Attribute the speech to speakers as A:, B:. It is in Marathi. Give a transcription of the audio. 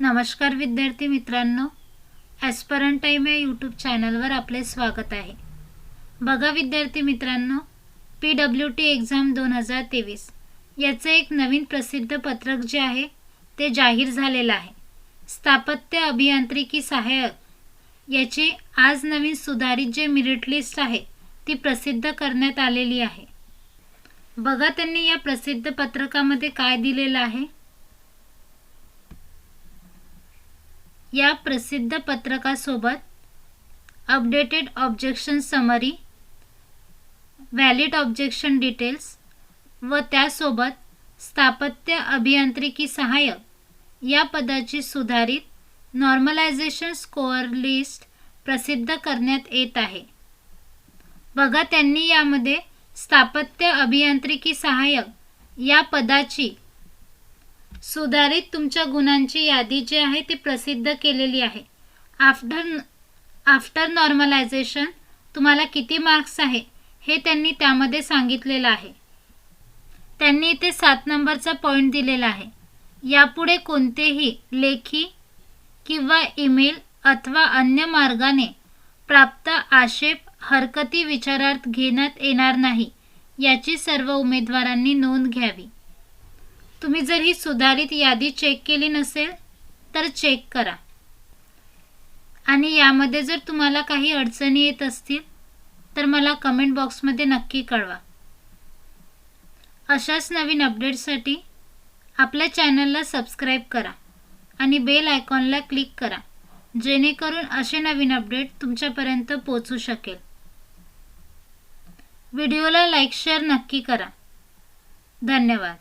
A: नमस्कार विद्यार्थी मित्रांनो ॲस्परंट टाईम या यूट्यूब चॅनलवर आपले स्वागत आहे. बघा विद्यार्थी मित्रांनो पी डब्ल्यू टी एक्झाम दोन हजार तेवीस. याचं एक नवीन प्रसिद्ध पत्रक जे आहे ते जाहीर झालेलं आहे. स्थापत्य अभियांत्रिकी सहाय्यक. याची आज नवीन सुधारित जे मेरिट लिस्ट आहे ती प्रसिद्ध करण्यात आलेली आहे. बघा त्यांनी या प्रसिद्ध पत्रकामध्ये काय दिलेलं आहे. या प्रसिद्ध पत्रकासोबत updated objection summary valid objection details व त्यासोबत स्थापत्य अभियांत्रिकी सहाय्यक या पदाची सुधारित नॉर्मलायझेशन स्कोअर लिस्ट प्रसिद्ध करण्यात येत आहे. बघा त्यांनी यामध्ये स्थापत्य अभियांत्रिकी सहाय्यक या पदाची सुधारित तुमच्या गुणांची यादी जी आहे ती प्रसिद्ध केलेली आहे. आफ्टर आफ्टर नॉर्मलायझेशन तुम्हाला किती मार्क्स आहे हे त्यांनी त्यामध्ये सांगितलेलं आहे. त्यांनी इथे सात नंबरचा पॉईंट दिलेला आहे. यापुढे कोणतेही लेखी किंवा ईमेल अथवा अन्य मार्गाने प्राप्त आक्षेप हरकती विचारात घेण्यात येणार नाही याची सर्व उमेदवारांनी नोंद घ्यावी. तुम्ही जर ही सुधारित यादी चेक केली नसेल तर चेक करा. आणि यामध्ये जर तुम्हाला काही अडचणी येत असतील तर मला कमेंट बॉक्समध्ये नक्की कळवा. अशाच नवीन अपडेट्ससाठी आपल्या चॅनलला सबस्क्राईब करा आणि बेल आयकॉनला क्लिक करा जेणेकरून असे नवीन अपडेट तुमच्यापर्यंत पोचू शकेल. व्हिडिओला लाईक शेअर नक्की करा. धन्यवाद.